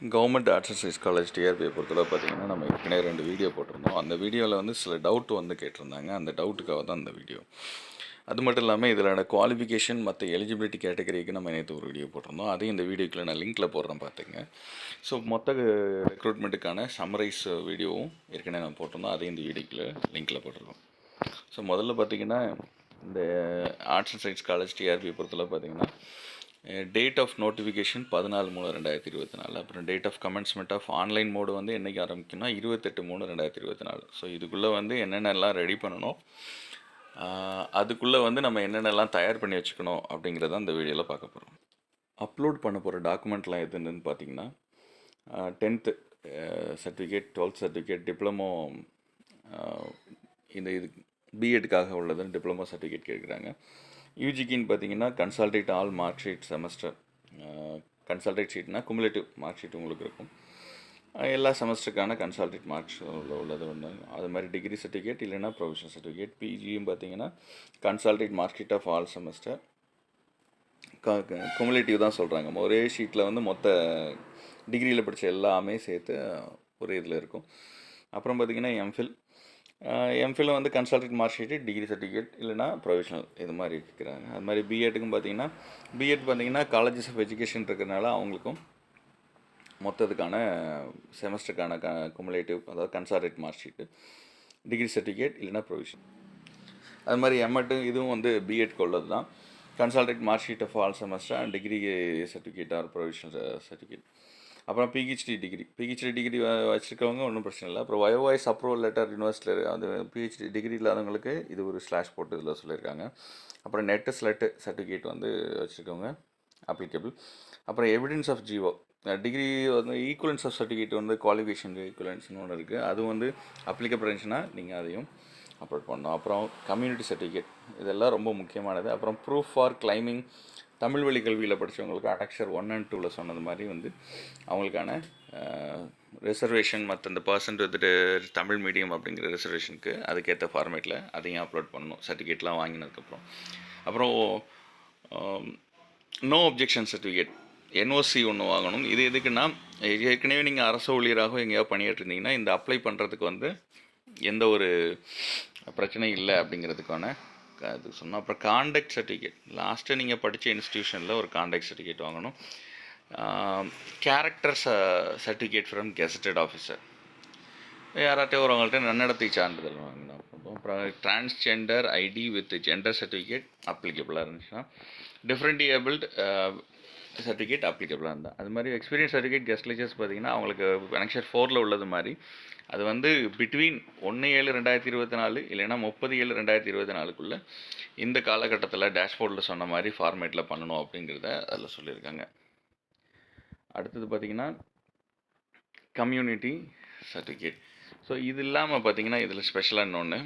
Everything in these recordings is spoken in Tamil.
Government arts and science college டிஆர்பியை பொறுத்தளவு பார்த்தீங்கன்னா நம்ம ஏற்கனவே ரெண்டு வீடியோ போட்டிருந்தோம். அந்த வீடியோவில் வந்து சில டவுட் வந்து கேட்டிருந்தாங்க. அந்த டவுட்டுக்காக தான் அந்த வீடியோ. அது மட்டும் இல்லாமல் இதில் குவாலிஃபிகேஷன் மற்ற எலிஜிபிலிட்டி கேட்டகரிக்கு நம்ம நேற்று ஒரு வீடியோ போட்டிருந்தோம். அதையும் இந்த வீடியோக்குள்ளே நான் லிங்க்கில் போடுறேன் பார்த்துங்க ஸோ மொத்த ரெக்ரூட்மெண்ட்டுக்கான சம்மரைஸ் வீடியோவும் ஏற்கனவே நான் போட்டிருந்தோம். அதையும் இந்த வீடியோக்குள்ள லிங்க்கில் போட்டிருக்கோம். ஸோ முதல்ல பார்த்தீங்கன்னா இந்த ஆர்ட்ஸ் அண்ட் சயின்ஸ் காலேஜ் டிஆர்பியை பொறுத்தளவு பார்த்தீங்கன்னா டேட் ஆஃப் நோட்டிஃபிகேஷன் பதினாலு மூணு ரெண்டாயிரத்தி இருபத்தி நாலு. அப்புறம் date of commencement of online mode வந்து என்றைக்கு ஆரம்பிக்கும்னா இருபத்தெட்டு மூணு ரெண்டாயிரத்தி இருபத்தி நாலு. ஸோ இதுக்குள்ளே வந்து என்னென்னலாம் ரெடி பண்ணணும் அதுக்குள்ளே வந்து நம்ம என்னென்னலாம் தயார் பண்ணி வச்சுக்கணும் அப்படிங்கிறத அந்த வீடியோவில் பார்க்க போகிறோம் அப்லோட் பண்ண போகிற டாக்குமெண்ட்லாம் எதுன்னு பார்த்தீங்கன்னா tenth certificate twelfth certificate diploma இந்த இது பிஎட்டுக்காக உள்ளது டிப்ளமோ சர்டிஃபிகேட் கேட்குறாங்க. யூஜிக்கின்னு பார்த்தீங்கன்னா consolidated all mark sheet semester consolidated ஷீட்னா cumulative mark sheet உங்களுக்கு இருக்கும். எல்லா செமஸ்டருக்கான கன்சல்டேட் மார்க்ஸ் உள்ள உள்ளது ஒன்று அது மாதிரி டிகிரி சர்டிஃபிகேட் இல்லைன்னா ப்ரொஃபஷனல் சர்டிஃபிகேட் பிஜியும் பார்த்தீங்கன்னா consolidated mark sheet of all semester cumulative தான் சொல்கிறாங்க ஒரே ஷீட்டில் வந்து மொத்த டிகிரியில் படித்த எல்லாமே சேர்த்து ஒரே இதில் இருக்கும். அப்புறம் பார்த்தீங்கன்னா எம்ஃபில் எம்ஃபில் வந்து consolidated mark sheet degree certificate இல்லைனா ப்ரொஃபஷனல் இது மாதிரி இருக்கிறாங்க. அது மாதிரி பிஎட்டுக்கும் பார்த்தீங்கன்னா பிஎட் பார்த்தீங்கன்னா காலேஜஸ் ஆஃப் எஜுகேஷன் இருக்கிறனால அவங்களுக்கும் மொத்தத்துக்கான செமஸ்டருக்கான க குமுலேட்டிவ் அதாவது consolidated mark sheet degree certificate இல்லைனா ப்ரொவிஷன் அது மாதிரி எம்எட்டு இதுவும் வந்து பிஎட்க்கு உள்ளது தான் consolidated mark sheet of all semester and degree certificate or provisional certificate அப்புறம் பிஹெச்டி டிகிரி பிஹெச்டி டிகிரி வச்சுருக்கவங்க ஒன்றும் பிரச்சனை இல்லை. அப்புறம் வயோவாய்ஸ் அப்ரூவல் லெட்டர் யூனிவர்சிட்டியில் அது பிஹெச்டி டிகிரி இல்லாதவங்களுக்கு இது ஒரு ஸ்லாஷ் போட்டு இதில் சொல்லியிருக்காங்க. அப்புறம் நெட்டு ஸ்லெட்டு சர்டிஃபிகேட் வந்து வச்சுருக்கவங்க அப்ளிகபிள் அப்புறம் எவிடன்ஸ் ஆஃப் ஜீவோ டிகிரி வந்து ஈக்குவலன்ஸ் ஆஃப் சர்டிஃபிகேட் வந்து குவாலிஃபிகேஷன் ஈக்குவலன்ஸ்னு ஒன்று இருக்குது அது வந்து அப்ளிகபிள் இருந்துச்சுன்னா நீங்கள் அதையும் அப்லோட் பண்ணணும். அப்புறம் கம்யூனிட்டி சர்டிஃபிகேட் இதெல்லாம் ரொம்ப முக்கியமானது. அப்புறம் ப்ரூஃப் ஃபார் கிளைமிங் தமிழ் வழி கல்வியில் படித்தவங்களுக்கு அடக்ஷர் ஒன் அண்ட் டூவில் சொன்னது மாதிரி வந்து அவங்களுக்கான ரிசர்வேஷன் மற்ற இந்த பர்சன்ட் வந்துட்டு தமிழ் மீடியம் அப்படிங்கிற ரிசர்வேஷனுக்கு அதுக்கேற்ற ஃபார்மேட்டில் அதையும் அப்லோட் பண்ணணும். சர்டிஃபிகேட்லாம் வாங்கினதுக்கப்புறம். அப்புறம் நோ அப்ஜெக்ஷன் சர்டிஃபிகேட் என்ஓசி ஒன்று வாங்கணும். இது எதுக்குன்னா ஏற்கனவே நீங்கள் அரசு ஊழியராக எங்கேயாவது பணியாற்றிருந்தீங்கன்னா இந்த அப்ளை பண்ணுறதுக்கு வந்து எந்த ஒரு பிரச்சனையும் இல்லை அப்படிங்கிறதுக்கான இது சொன்னோம் அப்புறம் காண்டக்ட் சர்டிஃபிகேட் லாஸ்ட்டு நீங்கள் படித்த இன்ஸ்டியூஷனில் ஒரு காண்டக்ட் சர்டிஃபிகேட் வாங்கணும். கேரக்டர் ச சர்டிஃபிகேட் ஃப்ரம் கெசட்டட் ஆஃபீஸர் யாராட்டையும் ஒருவங்கள்ட்ட நன்னடத்தை சான்றிதழ் வாங்கணும் அப்புறம் transgender ID with gender certificate அப்ளிகபிளாக இருந்துச்சுன்னா டிஃப்ரெண்ட் ஏபிள்ட் சர்டிஃபிகேட் அப்ளிகபிளாக இருந்தால் அது மாதிரி எக்ஸ்பீரியன்ஸ் சர்டிஃபிகேட் கெஸ்ட் லெக்சர்ஸ் பார்த்தீங்கன்னா அவங்களுக்கு கனெக்ஷன் ஃபோரில் உள்ளது மாதிரி. அது வந்து பிட்வீன் ஒன்று ஏழு ரெண்டாயிரத்தி இருபத்தி நாலு இல்லைன்னா முப்பது ஏழு ரெண்டாயிரத்தி இருபத்தி நாலுக்குள்ளே இந்த காலகட்டத்தில் டேஷ்போர்டில் சொன்ன மாதிரி ஃபார்மேட்டில் பண்ணணும் அப்படிங்கிறத அதில் சொல்லியிருக்காங்க. அடுத்தது பார்த்தீங்கன்னா கம்யூனிட்டி சர்டிஃபிகேட் ஸோ இது இல்லாமல் பார்த்தீங்கன்னா இதில் ஸ்பெஷலாக இன்னொன்று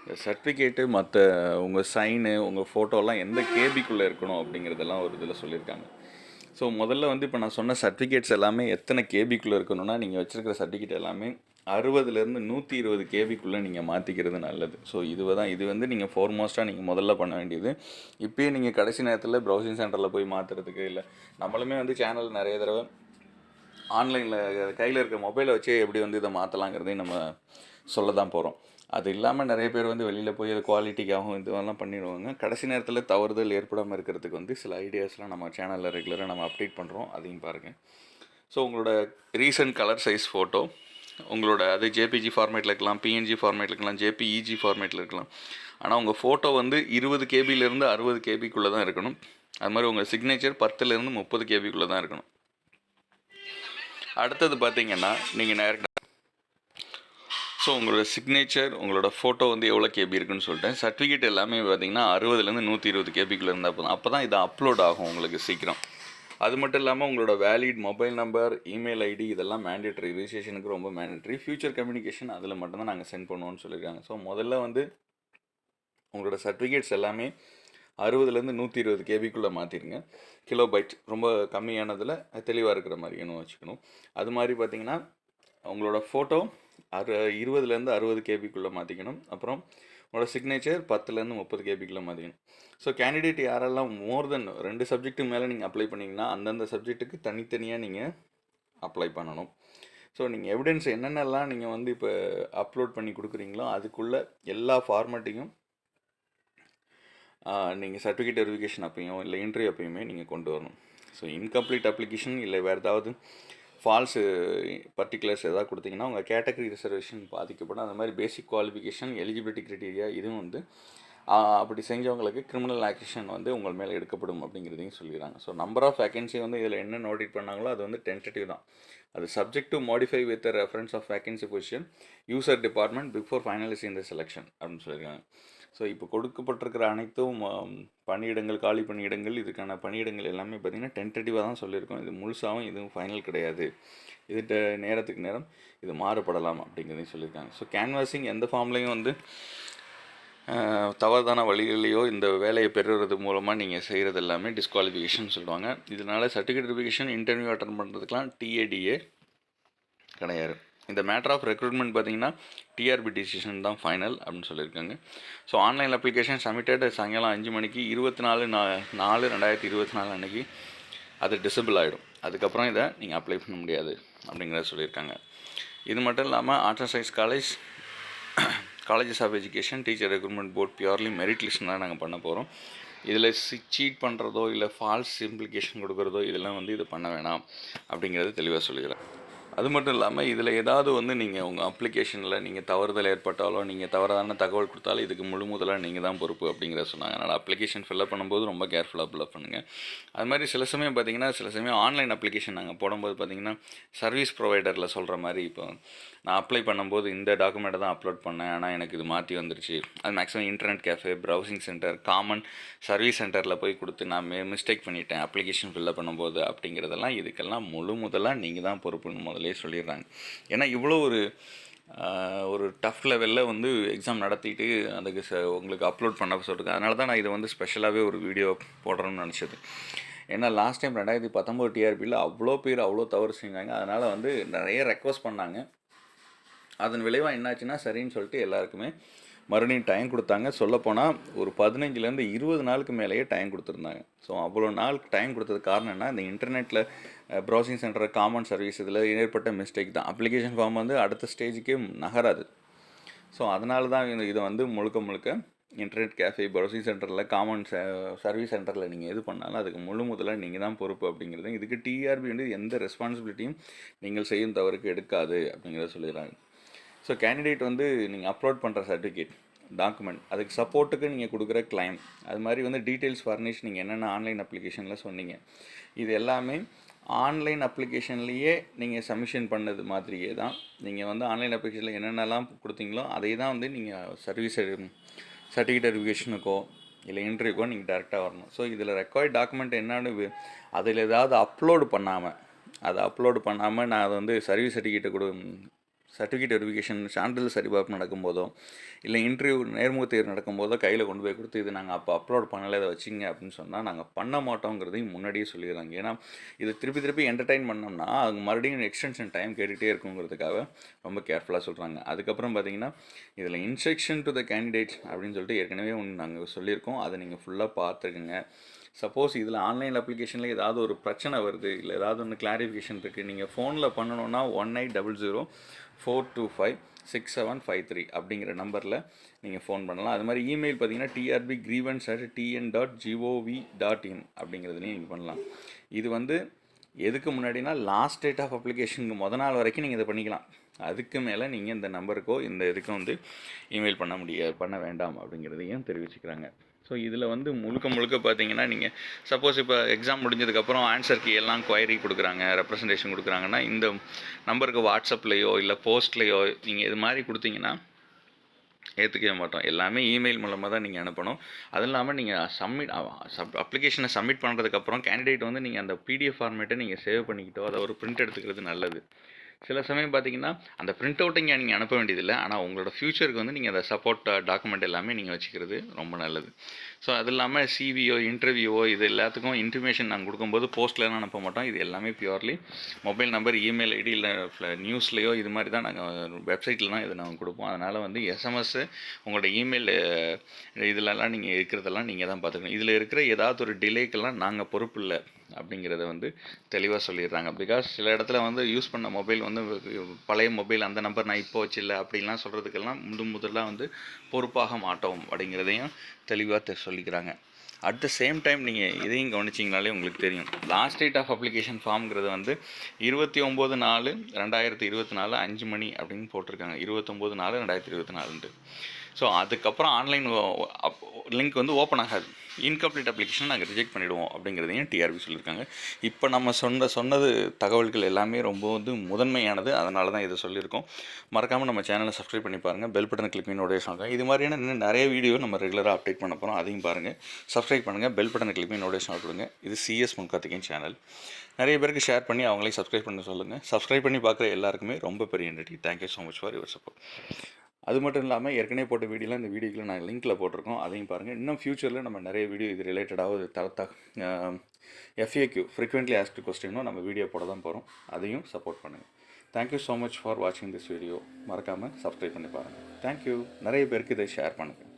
இந்த சர்டிஃபிகேட்டு மற்ற உங்கள் சைனு உங்கள் ஃபோட்டோலாம் எந்த கேபிக்குள்ளே இருக்கணும் அப்படிங்கிறதெல்லாம் ஒரு இதில் சொல்லியிருக்காங்க. ஸோ முதல்ல வந்து இப்போ நான் சொன்ன சர்டிஃபிகேட்ஸ் எல்லாமே எத்தனை கேபிக்குள்ளே இருக்கணும்னா நீங்கள் வச்சுருக்கிற சர்டிஃபிகேட் எல்லாமே அறுபதுலேருந்து நூற்றி இருபது கேபிக்குள்ளே நீங்கள் மாற்றிக்கிறது நல்லது. ஸோ இது தான் இது வந்து நீங்கள் ஃபோர்மோஸ்ட்டாக நீங்கள் முதல்ல பண்ண வேண்டியது. இப்போயே நீங்கள் கடைசி நேரத்தில் ப்ரௌசிங் சென்டரில் போய் மாற்றுறதுக்கு இல்லை நம்மளுமே வந்து சேனல் நிறைய தடவை ஆன்லைனில் கையில் இருக்க மொபைலை வச்சே எப்படி வந்து இதை மாற்றலாங்கிறதையும் நம்ம சொல்ல தான் போகிறோம் அது இல்லாமல் நிறைய பேர் வந்து வெளியில் போய் அது குவாலிட்டிக்காகவும் இதுவெல்லாம் பண்ணிடுவாங்க. கடைசி நேரத்தில் தவறுதல் ஏற்படாமல் இருக்கிறதுக்கு வந்து சில ஐடியாஸ்லாம் நம்ம சேனலில் ரெகுலராக நம்ம அப்டேட் பண்ணுறோம் அதையும் பாருங்கள் ஸோ உங்களோட ரீசன்ட் கலர் சைஸ் ஃபோட்டோ உங்களோட அது ஜேபிஜி ஃபார்மேட்டில் இருக்கலாம் பிஎன்ஜி ஃபார்மேட்டில் இருக்கலாம் ஜேபிஇஜி ஃபார்மேட்டில் இருக்கலாம். ஆனால் உங்கள் ஃபோட்டோ வந்து இருபது கேபிலேருந்து அறுபது கேபிக்குள்ளே தான் இருக்கணும். அது மாதிரி உங்கள் சிக்னேச்சர் பத்துலேருந்து முப்பது கேபிக்குள்ளே தான் இருக்கணும். அடுத்தது பார்த்தீங்கன்னா நீங்கள் நேரக்டாக ஸோ உங்களோட சிக்னேச்சர் உங்களோட ஃபோட்டோ வந்து எவ்வளோ கேபி இருக்குன்னு சொல்லிட்டேன். சர்டிஃபிகேட் எல்லாமே பார்த்தீங்கன்னா அறுபதுலேருந்து நூற்றி இருபது கேபிக்குள்ளே இருந்தால் போதும். அப்போ தான் இது அப்லோட் ஆகும் உங்களுக்கு சீக்கிரம். அது மட்டும் இல்லாமல் உங்களோட valid mobile number email ID இதெல்லாம் மேண்டேட்ரி ரிஜிஸ்ட்ரேஷனுக்கு ரொம்ப மேண்டேட்ரி ஃபியூச்சர் கம்யூனிகேஷன் அதில் மட்டும்தான் நாங்கள் சென்ட் பண்ணுவோம்னு சொல்லியிருக்காங்க ஸோ முதல்ல வந்து உங்களோட சர்டிஃபிகேட்ஸ் எல்லாமே அறுபதுலேருந்து நூற்றி இருபது கேபிக்குள்ளே மாற்றிடுங்க கிலோ பைட் ரொம்ப கம்மியானதில் தெளிவாக இருக்கிற மாதிரி இன்னும் வச்சுக்கணும். அது மாதிரி பார்த்தீங்கன்னா உங்களோட ஃபோட்டோ அறு இருபதுலேருந்து அறுபது கேபிக்குள்ளே மாற்றிக்கணும். அப்புறம் உங்களோட சிக்னேச்சர் பத்துலேருந்து முப்பது கேபிக்குள்ளே மாற்றிக்கணும். ஸோ கேண்டிடேட் யாரெல்லாம் மோர் தென் ரெண்டு சப்ஜெக்ட்டு மேலே நீங்கள் அப்ளை பண்ணிங்கன்னா அந்தந்த சப்ஜெக்ட்டுக்கு தனித்தனியாக நீங்கள் அப்ளை பண்ணணும். ஸோ நீங்கள் எவிடன்ஸ் என்னென்னலாம் நீங்கள் வந்து இப்போ அப்லோட் பண்ணி கொடுக்குறீங்களோ அதுக்குள்ளே எல்லா ஃபார்மேட்டையும் நீங்கள் சர்டிஃபிகேட் வெரிஃபிகேஷன் அப்பையும் இல்லை இன்டர்வியூ அப்பையுமே நீங்கள் கொண்டு வரணும். ஸோ இன்கம்ப்ளீட் அப்ளிகேஷன் இல்லை வேறு ஏதாவது ஃபால்ஸு பர்டிகுலர்ஸ் எதாவது கொடுத்தீங்கன்னா உங்கள் கேட்டகரி ரிசர்வேஷன் பாதிக்கப்படும். அந்த மாதிரி பேசிக் குவாலிஃபிகேஷன் எலிஜிபிலிட்டி க்ரைட்டீரியா இதுவும் வந்து அப்படி செஞ்சவங்களுக்கு கிரிமினல் ஆக்ஷன் வந்து உங்கள் மேலே எடுக்கப்படும் அப்படிங்கிறதையும் சொல்லிடுறாங்க. ஸோ நம்பர் ஆஃப் வேகன்சி வந்து இதில் என்ன நோட்டிட் பண்ணாங்களோ அது வந்து டென்டேட்டிவ் தான். அது subject to modify with reference of vacancy position user department before finalising the selection அப்படின்னு சொல்லியிருக்காங்க. ஸோ இப்போ கொடுக்கப்பட்டிருக்கிற அனைத்தும் பணியிடங்கள் காலி பணியிடங்கள் இதுக்கான பணியிடங்கள் எல்லாமே பார்த்திங்கன்னா டென்டேட்டிவாக தான் சொல்லியிருக்கோம். இது முழுசாகவும் இதுவும் ஃபைனல் கிடையாது. இது ட- நேரத்துக்கு நேரம் இது மாறுபடலாம் அப்படிங்கிறதையும் சொல்லியிருக்காங்க. ஸோ கேன்வாசிங் எந்த ஃபார்ம்லேயும் வந்து தவறான வழிகளிலையோ இந்த வேலையை பெறுறது மூலமாக நீங்கள் செய்கிறது எல்லாமே டிஸ்குவாலிஃபிகேஷன் சொல்லுவாங்க. இதனால் சர்டிஃபிகேட் வெரிஃபிகேஷன் இன்டர்வியூ அட்டன் பண்ணுறதுக்கெலாம் டிஏடிஏ கிடையாது. இந்த மேட்டர் ஆஃப் ரெக்ரூட்மெண்ட் பார்த்தீங்கன்னா டிஆர்பி டிசிஷன் தான் ஃபைனல் அப்படின்னு சொல்லியிருக்காங்க. ஸோ ஆன்லைன் அப்ளிகேஷன் சப்மிட்டட் சாயங்காலம் அஞ்சு மணிக்கு இருபத்தி நாலு நா நாலு ரெண்டாயிரத்தி இருபத்தி நாலு அன்னைக்கு அது டிசபிள் ஆகிடும் அதுக்கப்புறம் இதை நீங்கள் அப்ளை பண்ண முடியாது அப்படிங்கிறத சொல்லியிருக்காங்க. இது மட்டும் இல்லாமல் arts and science college colleges of education teacher recruitment board purely merit list தான் நாங்கள் பண்ண போகிறோம் இதில் சீட் பண்ணுறதோ இல்லை ஃபால்ஸ் இம்ப்ளிகேஷன் கொடுக்குறதோ இதெல்லாம் வந்து இது பண்ண வேணாம் அப்படிங்கிறத தெளிவாக சொல்லிக்கிறேன். அது மட்டும் இல்லாமல் இதில் ஏதாவது வந்து நீங்கள் உங்கள் அப்ளிகேஷனில் நீங்கள் தவறுதல் ஏற்பட்டாலோ நீங்கள் தவறான தகவல் கொடுத்தாலும் இதுக்கு முழு முதலாக நீங்கள் தான் பொறுப்பு அப்படிங்கிறத சொன்னாங்க. அதனால் அப்ளிகேஷன் ஃபில்லப் பண்ணும்போது ரொம்ப கேர்ஃபுல்லாக ஃபில்லப் பண்ணுங்கள் அது மாதிரி சில சமயம் பார்த்தீங்கன்னா சில சமயம் ஆன்லைன் அப்ளிகேஷன் நாங்கள் போடும்போது பார்த்தீங்கன்னா சர்வீஸ் ப்ரொவைடரில் சொல்கிற மாதிரி இப்போ நான் அப்ளை பண்ணும்போது இந்த டாக்குமெண்ட்டை தான் அப்லோட் பண்ணேன். ஆனால் எனக்கு இது மாற்றி வந்துருச்சு. அது maximum internet cafe browsing centre common service சென்டரில் போய் கொடுத்து நான் மே மிஸ்டேக் பண்ணிட்டேன் அப்ளிகேஷன் ஃபில்அப் பண்ணும்போது அப்படிங்கிறதெல்லாம் இதுக்கெல்லாம் முழு முதலாக நீங்கள் தான் பொறுப்புன்னு முதலே சொல்லிடுறாங்க. ஏன்னா இவ்வளோ ஒரு ஒரு டஃப் லெவலில் வந்து எக்ஸாம் நடத்திட்டு அதுக்கு ச உங்களுக்கு அப்லோட் பண்ண சொல்லிருக்கேன் அதனால தான் நான் இதை வந்து ஸ்பெஷலாகவே ஒரு வீடியோ போடுறேன்னு நினச்சது. ஏன்னா லாஸ்ட் டைம் ரெண்டாயிரத்தி பத்தொம்போது டிஆர்பியில் அவ்வளோ பேர் அவ்வளோ தவறு செஞ்சாங்க. அதனால் வந்து நிறைய ரெக்வஸ்ட் பண்ணாங்க. அதன் விளைவாக என்னாச்சுன்னா சரின்னு சொல்லிட்டு எல்லாருக்குமே மறுபடியும் டைம் கொடுத்தாங்க. சொல்லப்போனால் ஒரு பதினஞ்சுலேருந்து இருபது நாளுக்கு மேலேயே டைம் கொடுத்துருந்தாங்க. ஸோ அவ்வளோ நாள் டைம் கொடுத்தது காரணம் என்ன? இந்த இன்டர்நெட்டில் ப்ரௌசிங் சென்டர் காமன் சர்வீஸ் இதில் ஏற்பட்ட மிஸ்டேக் தான். அப்ளிகேஷன் ஃபார்ம் வந்து அடுத்த ஸ்டேஜுக்கே நகராது. ஸோ அதனால தான் இந்த- இதை வந்து முழுக்க முழுக்க இன்டர்நெட் கேஃபே ப்ரௌசிங் சென்டரில் காமன் சர்வீஸ் சென்டரில் நீங்கள் எது பண்ணாலும் அதுக்கு முழு முதல்ல நீங்கள் தான் பொறுப்பு அப்படிங்கிறது. இதுக்கு டிஆர்பி வந்து எந்த ரெஸ்பான்சிபிலிட்டியும் நீங்கள் செய்யும் தவறுக்கு எடுக்காது அப்படிங்கிறத சொல்லிடுறாங்க. ஸோ கேண்டிடேட் வந்து நீங்கள் அப்லோட் பண்ணுற சர்டிஃபிகேட் டாக்குமெண்ட் அதுக்கு சப்போர்ட்டுக்கு நீங்கள் கொடுக்குற கிளைம் அது மாதிரி வந்து டீட்டெயில்ஸ் ஃபர்னிஷ் நீங்கள் என்னென்ன ஆன்லைன் அப்ளிகேஷனில் சொன்னீங்க. இது எல்லாமே ஆன்லைன் அப்ளிகேஷன்லேயே நீங்கள் சப்மிஷன் பண்ணது மாதிரியே தான். நீங்கள் வந்து ஆன்லைன் அப்ளிகேஷனில் என்னென்னலாம் கொடுத்தீங்களோ அதே தான் வந்து நீங்கள் சர்வீஸ் சர்டிஃபிகேட் வெரிஃபிகேஷனுக்கோ இல்லை இன்டர்வியூக்கோ நீங்கள் டேரெக்டாக வரணும். ஸோ இதில் ரெக்கார்ட் டாக்குமெண்ட் என்னன்னு அதில் ஏதாவது அப்லோடு பண்ணாமல் அதை அப்லோடு பண்ணாமல் நான் அதை வந்து சர்வீஸ் சர்டிஃபிகேட்டை கொடு சர்டிஃபிகேட் வெரிஃபிகேஷன் சான்றிதழ் சரிபார்ப்பு நடக்கும்போதோ இல்லை இன்டர்வியூ நேர்முக தேர்வு நடக்கும்போதோ கையில் கொண்டு போய் கொடுத்து இது நாங்கள் அப்போ அப்லோட் பண்ணலை இதை வச்சிங்க அப்படின்னு சொன்னால் நாங்கள் பண்ண மாட்டோங்கிறதையும் முன்னாடியே சொல்லிடுறாங்க. ஏன்னா இது திருப்பி திருப்பி என்டர்டைன் பண்ணோம்னா அது மறுபடியும் எக்ஸ்டென்ஷன் டைம் கேட்டுகிட்டே இருக்குங்கிறதுக்காக ரொம்ப கேர்ஃபுல்லாக சொல்கிறாங்க அதுக்கப்புறம் பார்த்தீங்கன்னா இதில் இன்ஸ்ட்ரக்ஷன் டு த கேண்டிடேட் அப்படின்னு சொல்லிட்டு ஏற்கனவே ஒன்று நாங்கள் சொல்லியிருக்கோம். அதை நீங்கள் ஃபுல்லாக பார்த்துருக்குங்க சப்போஸ் இதில் ஆன்லைன் அப்ளிகேஷனில் ஏதாவது ஒரு பிரச்சனை வருது இல்லை ஏதாவது ஒன்று கிளாரிஃபிகேஷன் இருக்குது நீங்கள் ஃபோனில் பண்ணணுன்னா one eight double zero four two five six seven five three அப்படிங்கிற நம்பரில் நீங்கள் ஃபோன் பண்ணலாம். அது மாதிரி இமெயில் பார்த்தீங்கன்னா TRB grievance at TN dot G O V dot in அப்படிங்கிறதுலையும் நீங்கள் பண்ணலாம். இது வந்து எதுக்கு முன்னாடினா லாஸ்ட் டேட் ஆஃப் அப்ளிகேஷனுக்கு முத நாள் வரைக்கும் நீங்கள் இதை பண்ணிக்கலாம். அதுக்கு மேலே நீங்கள் இந்த நம்பருக்கோ இந்த இதுக்கும் வந்து இமெயில் பண்ண முடியாது பண்ண வேண்டாம் அப்படிங்கிறதையும் தெரிவிச்சுக்கிறாங்க. ஸோ இதில் வந்து முழுக்க முழுக்க பார்த்தீங்கன்னா நீங்கள் சப்போஸ் இப்போ எக்ஸாம் முடிஞ்சதுக்கப்புறம் ஆன்சருக்கு எல்லாம் குவைரி கொடுக்குறாங்க ரெப்ரசன்டேஷன் கொடுக்குறாங்கன்னா இந்த நம்பருக்கு வாட்ஸ்அப்லேயோ இல்லை போஸ்ட்லேயோ நீங்கள் இது மாதிரி கொடுத்தீங்கன்னா ஏற்றுக்கவே மாட்டோம். எல்லாமே இமெயில் மூலமாக தான் நீங்கள் அனுப்பணும். அதுவும் இல்லாமல் நீங்கள் சப்மிட் சப் அப்ளிகேஷனை சப்மிட் பண்ணுறதுக்கப்புறம் கேண்டிடேட் வந்து நீங்கள் அந்த பிடிஎஃப் ஃபார்மேட்டை நீங்கள் சேவ் பண்ணிக்கிட்டோ அதை ஒரு பிரிண்ட் எடுத்துக்கிறது நல்லது. சில சமயம் பார்த்தீங்கன்னா அந்த பிரிண்ட் அவுட்டை இங்கே நீங்கள் அனுப்ப வேண்டியதில்லை. ஆனால் உங்களோட ஃப்யூச்சருக்கு வந்து நீங்கள் அதை சப்போர்ட் டாக்குமெண்ட் எல்லாமே நீங்கள் வச்சுக்கிறது ரொம்ப நல்லது. ஸோ அது இல்லாமல் சிவியோ இன்டர்வியூவோ இது எல்லாத்துக்கும் இன்டிமேஷன் நாங்கள் கொடுக்கும்போது போஸ்ட்லலாம் அனுப்ப மாட்டோம். இது எல்லாமே purely mobile number email ID இல்லை நியூஸ்லேயோ இது மாதிரி தான் நாங்கள் வெப்சைட்டில் தான் இதை நாங்கள் கொடுப்போம். அதனால் வந்து எஸ்எம்எஸ் உங்களோட இமெயில் இதிலலாம் நீங்கள் இருக்கிறதெல்லாம் நீங்கள் தான் பார்த்துக்கணும். இதில் இருக்கிற ஏதாவது ஒரு டிலேக்கெல்லாம் நாங்கள் பொறுப்பு இல்லை. அப்படிங்கிறத வந்து தெளிவாக சொல்லிடுறாங்க. பிகாஸ் சில இடத்துல வந்து யூஸ் பண்ண மொபைல் வந்து பழைய மொபைல் அந்த நம்பர் நான் இப்போ வச்சில்ல அப்படின்லாம் சொல்கிறதுக்கெல்லாம் முது முதலாக வந்து பொறுப்பாக மாட்டோம் அப்படிங்கிறதையும் தெளிவாக தெ- சொல்லிக்கிறாங்க. அட் த சேம் டைம் நீங்கள் இதையும் கவனிச்சிங்கனாலே உங்களுக்கு தெரியும். லாஸ்ட் டேட் ஆஃப் அப்ளிகேஷன் ஃபார்ம்ங்கிறது வந்து இருபத்தி ஒம்பது நாலு ரெண்டாயிரத்தி இருபத்தி நாலு அஞ்சு மணி அப்படின்னு போட்டிருக்காங்க. இருபத்தொம்போது நாலு ரெண்டாயிரத்தி இருபத்தி நாலுன்ட்டு. ஸோ அதுக்கப்புறம் ஆன்லைன் லிங்க் வந்து ஓப்பன் ஆகாது. இன்கம்ப்ளீட் அப்ளிகேஷன் நாங்கள் ரிஜெக்ட் பண்ணிவிடுவோம் அப்படிங்கிறதையும் டிஆர்பி சொல்லியிருக்காங்க. இப்போ நம்ம சொன்ன சொன்னது தகவல்கள் எல்லாமே ரொம்ப வந்து முதன்மையானது. அதனால தான் இதை சொல்லியிருக்கோம். மறக்காமல் நம்ம சேனலை சப்ஸ்கிரைப் பண்ணி பாருங்கள் பெல் பட்டனை கிளிக் பண்ணி நோட்டிஃபிகேஷன் ஆகும் இது மாதிரியான இன்னும் நிறைய வீடியோ நம்ம ரெகுலராக அப்டேட் பண்ண போகிறோம் அதையும் பாருங்கள் சப்ஸ்கிரைப் பண்ணுங்கள் பெல் பட்டனை கிளிக் பண்ணி நோட்டிஃபிகேஷன் கொடுங்க. இது சிஎஸ் முன்கார்த்திகேயன் சேனல் நிறைய பேருக்கு ஷேர் பண்ணி அவங்களையும் சப்ஸ்கிரைப் பண்ண சொல்லுங்கள் சப்ஸ்கிரைப் பண்ணி பார்க்குற எல்லாருக்குமே ரொம்ப பெரிய நன்றி. Thank you so much for your support அது மட்டும் இல்லாமல் ஏற்கனவே போட்ட வீடியோலாம் இந்த வீடியோக்குள்ள நான் லிங்க்கில் போட்டிருக்கோம். அதையும் பாருங்கள் இன்னும் ஃப்யூச்சரில் நம்ம நிறைய வீடியோ இது ரிலேட்டடாக the the FAQ frequently asked கொஸ்டினும் நம்ம வீடியோ போட தான் போகிறோம் அதையும் சப்போர்ட் பண்ணுங்கள் thank you so much for வாட்சிங் திஸ் வீடியோ மறக்காமல் சப்ஸ்கிரைப் பண்ணி பாருங்கள் தேங்க்யூ நிறைய பேருக்கு இதை ஷேர் பண்ணுங்கள்